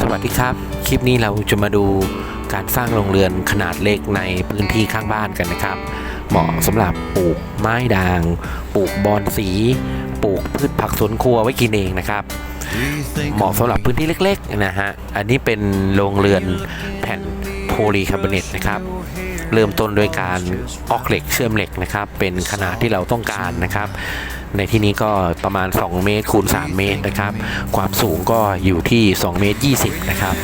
สวัสดีครับ คลิปนี้เราจะมาดูการสร้างโรงเรือนขนาดเล็กในพื้นที่ข้างบ้านกันนะครับ เหมาะสำหรับปลูกไม้ด่าง ปลูกบอนสี ปลูกพืชผักสวนครัวไว้กินเองนะครับ เหมาะสำหรับพื้นที่เล็กๆนะฮะ อันนี้เป็นโรงเรือนแผ่นโพลีคาร์บอเนตนะครับ เริ่มต้นโดยการออกเหล็กเชื่อมเหล็กนะครับ เป็นขนาดที่เราต้องการนะครับ ในที่นี้ก็ประมาณ 2 เมตรคูณ 3 เมตรนะครับ ความสูงก็อยู่ที่ 2 เมตร 20 นะครับ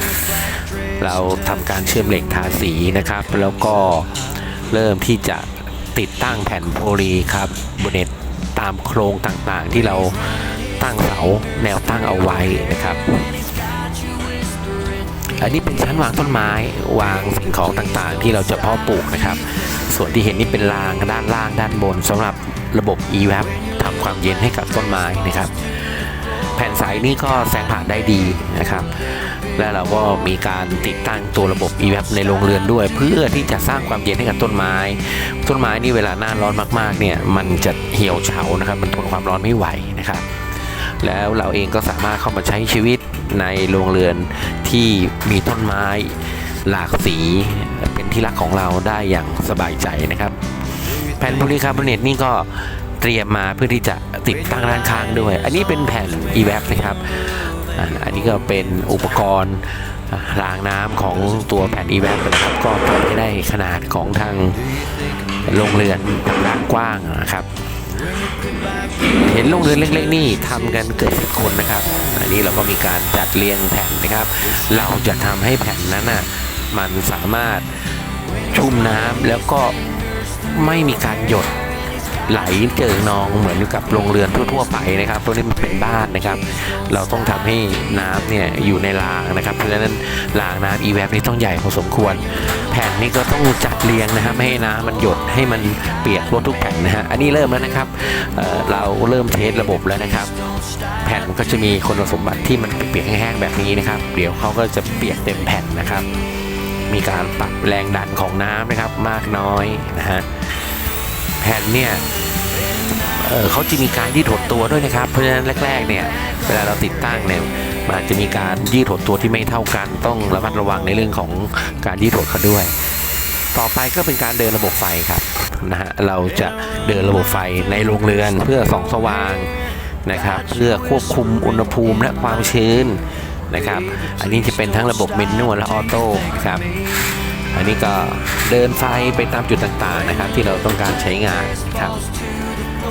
เราทำการเชื่อมเหล็กทาสีนะครับ แล้วก็เริ่มที่จะติดตั้งแผ่นโพลีครับบนเน็ตตามโครงต่างๆที่เราตั้งเสาแนวตั้งเอาไว้นะครับ อันนี้เป็นชั้นวางต้นไม้วางสิ่งของต่างๆ ที่เราจะเพาะปลูกนะครับ ส่วนที่เห็นนี่เป็นรางด้านล่างด้านบนสำหรับระบบ EVAP ทำความเย็นให้กับต้นไม้นะครับ แผ่นใสนี่ก็แสงผ่านได้ดีนะครับ และเราก็มีการติดตั้งตัวระบบ EVAP ในโรงเรือนด้วย เพื่อที่จะสร้างความเย็นให้กับต้นไม้ ต้นไม้นี่เวลาหน้าร้อนมากๆเนี่ยมันจะเหี่ยวเฉานะครับ มันทนความร้อนไม่ไหวนะครับแล้วเราเองก็สามารถเข้ามาใช้ชีวิตในโรงเรือน ที่มีต้นไม้หลากสี เป็นที่รักของเราได้อย่างสบายใจนะครับแผ่นโพลีคาร์บอเนตนี่ก็เตรียมมาเพื่อที่จะติดตั้งด้านข้างด้วย อันนี้เป็นแผ่น e-wrap นะครับ อันนี้ก็เป็นอุปกรณ์รางน้ำของตัวแผ่น e-wrap นะครับ ก็ปรับให้ได้ขนาดของทางโรงเรือนทางด้านกว้างนะครับ ห็นโรงเรือนเล็กๆนี่ทำกันเกือบสิบคนนะครับ อันนี้เราก็มีการจัดเรียงแผ่นนะครับ เราจะทำให้แผ่นนั้นน่ะมันสามารถชุ่มน้ำแล้วก็ไม่มีการหยด ไหลเจิ่งนองเหมือนกับโรงเรือนทั่วๆไปนะครับเพราะนี่มันเป็นบ้านนะครับ เราต้องทำให้น้ำเนี่ยอยู่ในรางนะครับ เพราะฉะนั้นรางน้ำ e v a p นี่ต้องใหญ่พอสมควร แผ่นนี้ก็ต้องจัดเรียงนะครับไม่ให้น้ำมันหยดให้มันเปียกรวทุกแผ่นนะฮะอันนี้เริ่มแล้วนะครับเเราเริ่มเทสระบบแล้วนะครับ แผ่นก็จะมีคุณสมบัติที่มันเปียกแห้งๆแบบนี้นะครับ เดี๋ยวเขาก็จะเปียกเต็มแผ่นนะครับ มีการปรับแรงดันของน้ำนะครับมากน้อยนะฮะ แผ่นเนี่ยเเขาจะมีการยืดหดตัวด้วยนะครับ เพราะฉะนั้นแรกๆเนี่ยเวลาเราติดตั้งเนี่ยมันอาจจะมีการยืดหดตัวที่ไม่เท่ากัน ต้องระมัดระวังในเรื่องของการยืดหดเขาด้วย ต่อไปก็เป็นการเดินระบบไฟครับนะฮะเราจะเดินระบบไฟในโรงเรือนเพื่อส่องสว่างนะครับเพื่อควบคุมอุณหภูมิและความชื้นนะครับ อันนี้จะเป็นทั้งระบบเมนนวลและออโต้ครับ อันนี้ก็เดินไฟไปตามจุดต่างๆนะครับ ที่เราต้องการใช้งานครับ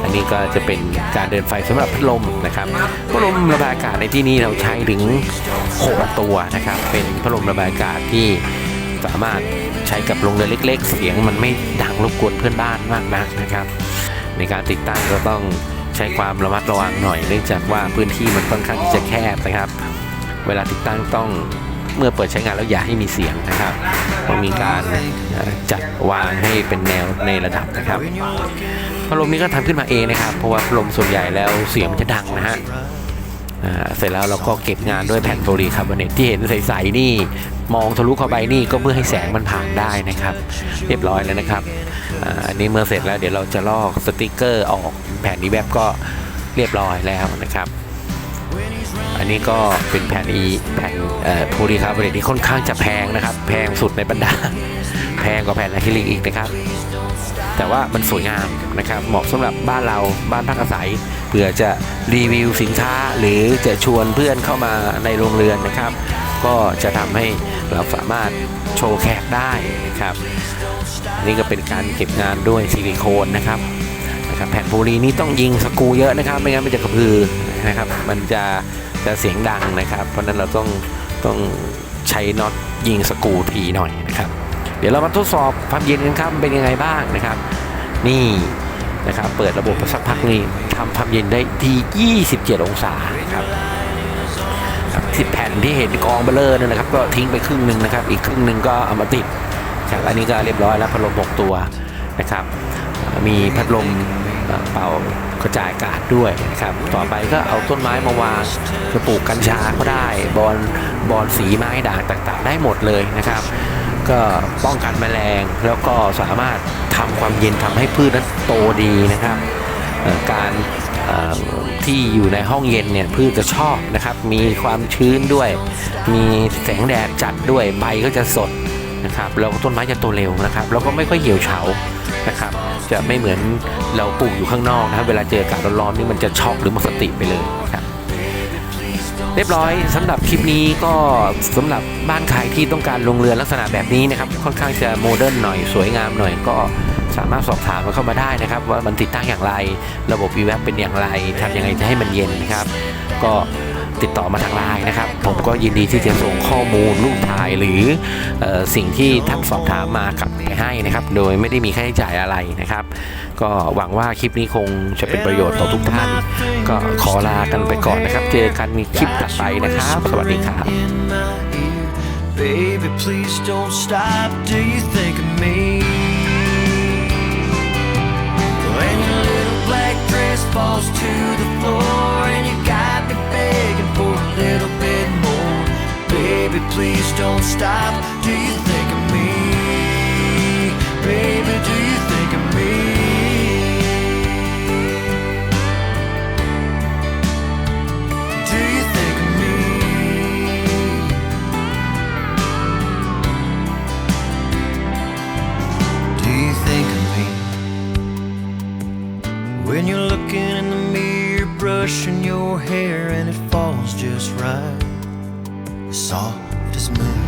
อันนี้ก็จะเป็นการเดินไฟสำหรับพัดลมนะครับพัดลมระบายอากาศในที่นี้เราใช้ถึง 6 ตัวนะครับ เป็นพัดลมระบายอากาศที่สามารถใช้กับโรงเรือนเล็ก ๆ เสียงมันไม่ดังรบกวนเพื่อนบ้านมากนักนะครับ ในการติดตั้งก็ต้องใช้ความระมัดระวังหน่อย เนื่องจากว่าพื้นที่มันค่อนข้างที่จะแคบนะครับ เวลาติดตั้งต้อง เมื่อเปิดใช้งานแล้วอย่าให้มีเสียงนะครับต้องมีการจัดวางให้เป็นแนวในระดับนะครับพัดลมนี้ก็ทำขึ้นมาเองนะครับ เพราะว่าพัดลมส่วนใหญ่แล้วเสียงมันจะดังนะฮะเสร็จแล้วเราก็เก็บงานด้วยแผ่นโพลีคาร์บอเนตที่เห็นใสๆนี่มองทะลุเข้าไปนี่ก็เพื่อให้แสงมันผ่านได้นะครับ เรียบร้อยแล้วนะครับอันนี้เมื่อเสร็จแล้วเดี๋ยวเราจะลอกสติกเกอร์ออกแผ่นนี้แบบก็เรียบร้อยแล้วนะครับ อันนี้ก็เป็นแผ่นอีแผ่นโพลีคาร์บอเนตที่ค่อนข้างจะแพงนะครับ แพงสุดในบรรดา แพงกว่าแผ่นอะคริลิกอีกนะครับ แต่ว่ามันสวยงามนะครับ เหมาะสำหรับบ้านเราบ้านพักอาศัยเผื่อจะรีวิวสินค้าหรือจะชวนเพื่อนเข้ามาในโรงเรือนนะครับ ก็จะทำให้เราสามารถโชว์แขกได้นะครับนนี่ก็เป็นการเก็บงานด้วยซิลิโคนนะครับ นะครับแผ่นโพลีนี้ต้องยิงสกูเยอะนะครับ ไม่งั้นมันจะกระพือนะครับ มันจะจะเสียงดังนะครับ เพราะนั้นเราต้องต้องใช้น็อตยิงสกูทีหน่อยนะครับ เดี๋ยวเรามาทดสอบความเย็นกันครับเป็นยังไงบ้างนะครับ นี่นะครับ เปิดระบบสักพักนี่ทำความเย็นได้ที่ 27 องศาครับครับที่แผ่นที่เห็นกองเบลเลอร์นั่นนะครับ ก็ทิ้งไปครึ่งหนึ่งนะครับ อีกครึ่งหนึ่งก็เอามาติดครับอันนี้ก็เรียบร้อยแล้วพัดลม6ตัวนะครับ มีพัดลม เอ่อเป่ากระจายอากาศด้วยนะครับต่อไปก็เอาต้นไม้มาวางจะปลูกกัญชาก็ได้บอนบอนสีไม้ด่างต่างๆ ได้หมดเลยนะครับ ก็ป้องกันแมลงแล้วก็สามารถทำความเย็นทำให้พืชนั้นโตดีนะครับการที่อยู่ในห้องเย็นเนี่ยพืชจะชอบนะครับ มีความชื้นด้วย มีแสงแดดจัดด้วยใบก็จะสด นะครับแล้วต้นไม้จะโตเร็วนะครับแล้วก็ไม่ค่อยเหี่ยวเฉานะครับ จะไม่เหมือนเราปลูกอยู่ข้างนอกนะครับ เวลาเจออากาศร้อนๆนี่มันจะช็อกหรือหมดสติไปเลยครับเรียบร้อยสำหรับคลิปนี้ก็สำหรับบ้านใครที่ต้องการลงเรือนลักษณะแบบนี้นะครับ ค่อนข้างจะโมเดิร์นหน่อยสวยงามหน่อยก็สามารถสอบถามกันเข้ามาได้นะครับ ว่ามันติดตั้งอย่างไร ระบบ v w a p เป็นอย่างไรทำยังไงจะให้มันเย็นนะครับ ก็ ติดต่อมาทางไลน์นะครับ ผมก็ยินดีที่จะส่งข้อมูลรูปถ่ายหรืออสิ่งที่ท่านสอบถามมากลับไปให้นะครับ โดยไม่ได้มีค่าใช้จ่ายอะไรนะครับ ก็หวังว่าคลิปนี้คงจะเป็นประโยชน์ต่อทุกท่าน ก็ขอลากันไปก่อนนะครับ เจอกันมีคลิปต่อไปนะครับ สวัสดีครับ Baby, please don't stop. Do you think of me? Please don't stop. Do you think of me? Baby, do you think of me? Do you think of me? Do you think of me? When you're looking in the mirror, brushing your hair, and it falls just right saw it is moving.